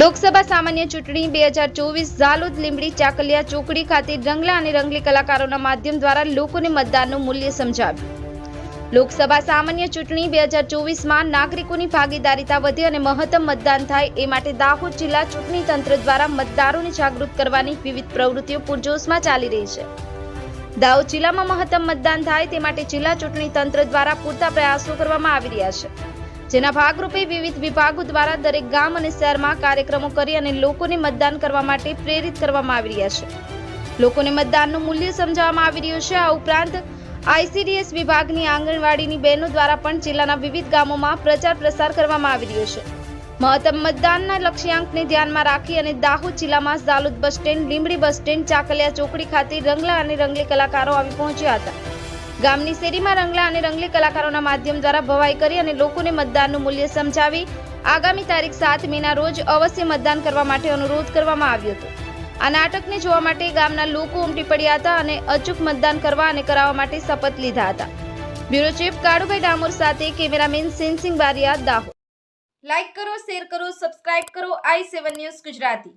લોકસભા સામાન્ય ચૂંટણી બે હજાર ચોવીસ ઝાલોદ, લીંબડી, ચાકલિયા, ચોકડી ખાતે રંગલા અને રંગલી કલાકારોના માધ્યમ દ્વારા લોકોને મતદાનનું મૂલ્ય સમજાવ્યું. લોકસભા સામાન્ય ચૂંટણી બે હજાર ચોવીસમાં નાગરિકોની ભાગીદારીતા વધે અને મહત્તમ મતદાન થાય એ માટે દાહોદ જિલ્લા ચૂંટણી તંત્ર દ્વારા મતદારોને જાગૃત કરવાની વિવિધ પ્રવૃત્તિઓ પૂરજોશમાં ચાલી રહી છે. દાહોદ જિલ્લામાં મહત્તમ મતદાન થાય તે માટે જિલ્લા ચૂંટણી તંત્ર દ્વારા પૂરતા પ્રયાસો કરવામાં આવી રહ્યા છે. જેના ભાગરૂપે વિવિધ વિભાગો દ્વારા દરેક ગામ અને શહેરમાં કાર્યક્રમો કરી અને લોકોને મતદાન કરવા માટે પ્રેરિત કરવામાં આવી રહ્યા છે. લોકોને મતદાનનું મૂલ્ય સમજાવવામાં આવી રહ્યું છે. આ ઉપરાંત, આઈસીડીએસ વિભાગની આંગણવાડીની બહેનો દ્વારા પણ જિલ્લાના વિવિધ ગામોમાં પ્રચાર પ્રસાર કરવામાં આવી રહ્યો છે. મહત્તમ મતદાનના લક્ષ્યાંકને ધ્યાનમાં રાખી અને દાહોદ જિલ્લામાં દાલુદ bus stand, Limbdi bus stand, Chakaliya ચોકડી ખાતે રંગલા અને રંગલી કલાકારો આવી પહોંચ્યા હતા. ગામની શેરીમાં રંગલા અને રંગલી કલાકારોના માધ્યમ દ્વારા ભવાઈ કરી અને લોકોને મતદાનનું મૂલ્ય સમજાવી આગામી તારીખ સાત મેના રોજ અવશ્ય મતદાન કરવા માટે અનુરોધ કરવામાં આવ્યો હતો. આ નાટકને જોવા માટે ગામના લોકો ઉમટી પડ્યા હતા અને અચૂક મતદાન કરવા અને કરાવવા માટે શપથ લીધા હતા. બ્યુરો ચીફ કાળુભાઈ ડામોર સાથે કેમેરામેન સેન્સિંગ બારિયા દાહોદ. લાઇક કરો, શેર કરો, સબસ્ક્રાઇબ કરો. I seven news Gujarati.